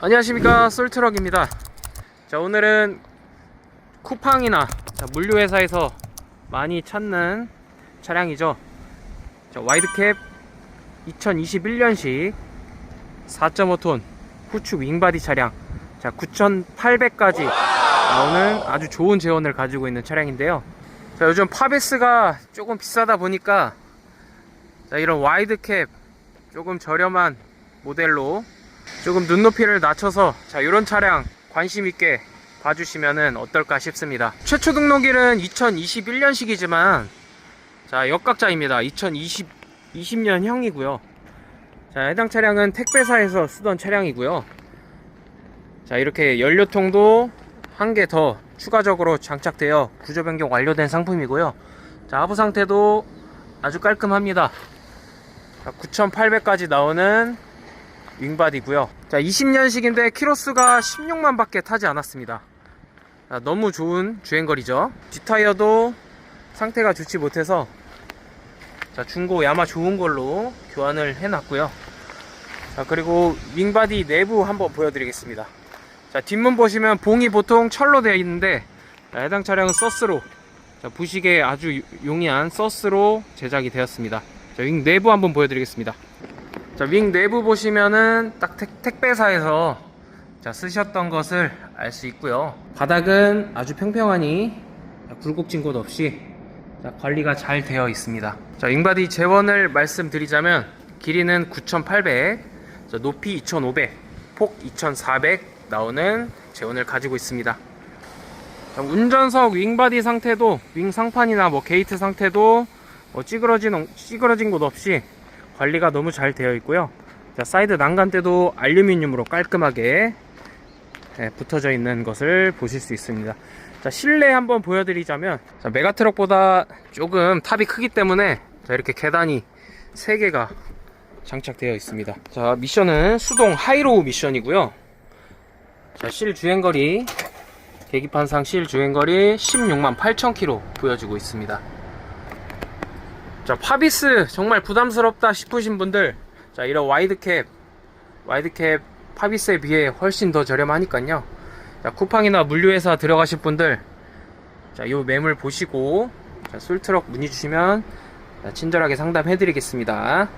안녕하십니까. 솔트럭입니다. 자 오늘은 쿠팡이나 자, 물류회사에서 많이 찾는 차량이죠. 자, 와이드캡 2021년식 4.5톤 후추 윙바디 차량. 자 9,800까지 나오는 아주 좋은 재원을 가지고 있는 차량인데요. 자 요즘 파베스가 조금 비싸다 보니까 자 이런 와이드캡 조금 저렴한 모델로 조금 눈높이를 낮춰서 자 이런 차량 관심 있게 봐주시면은 어떨까 싶습니다. 최초 등록일은 2021년식이지만 자 역각자입니다. 2020 20년 형이고요. 자 해당 차량은 택배사에서 쓰던 차량이고요. 자 이렇게 연료통도 한 개 더 추가적으로 장착되어 구조 변경 완료된 상품이고요. 자 하부 상태도 아주 깔끔합니다. 9,800까지 나오는 윙바디고요. 자, 20년식인데 키로수가 16만 밖에 타지 않았습니다. 자, 너무 좋은 주행거리죠. 뒷타이어도 상태가 좋지 못해서 자, 중고 야마 좋은 걸로 교환을 해놨고요. 자, 그리고 윙바디 내부 한번 보여드리겠습니다. 자, 뒷문 보시면 봉이 보통 철로 되어 있는데 자, 해당 차량은 서스로 자, 부식에 아주 용이한 서스로 제작이 되었습니다. 자, 윙 내부 한번 보여드리겠습니다. 자, 윙 내부 보시면은 딱 택, 배사에서 자, 쓰셨던 것을 알 수 있고요. 바닥은 아주 평평하니 자, 굴곡진 곳 없이 자, 관리가 잘 되어 있습니다. 자, 윙바디 재원을 말씀드리자면 길이는 9,800, 자, 높이 2,500, 폭 2,400 나오는 재원을 가지고 있습니다. 자, 운전석 윙바디 상태도 윙 상판이나 뭐 게이트 상태도 뭐 찌그러진 찌그러진 곳 없이 관리가 너무 잘 되어 있고요. 자, 사이드 난간대도 알루미늄으로 깔끔하게 예, 붙어져 있는 것을 보실 수 있습니다. 자, 실내 한번 보여드리자면 자, 메가트럭보다 조금 탑이 크기 때문에 자, 이렇게 계단이 3개가 장착되어 있습니다. 자, 미션은 수동 하이로우 미션이고요. 자, 실 주행거리 계기판상 실 주행거리 16만 8천 킬로 보여주고 있습니다. 자, 파비스 정말 부담스럽다 싶으신 분들, 자, 이런 와이드캡, 와이드캡 파비스에 비해 훨씬 더 저렴하니까요. 자, 쿠팡이나 물류회사 들어가실 분들, 자, 요 매물 보시고, 자, 솔트럭 문의 주시면 자, 친절하게 상담해 드리겠습니다.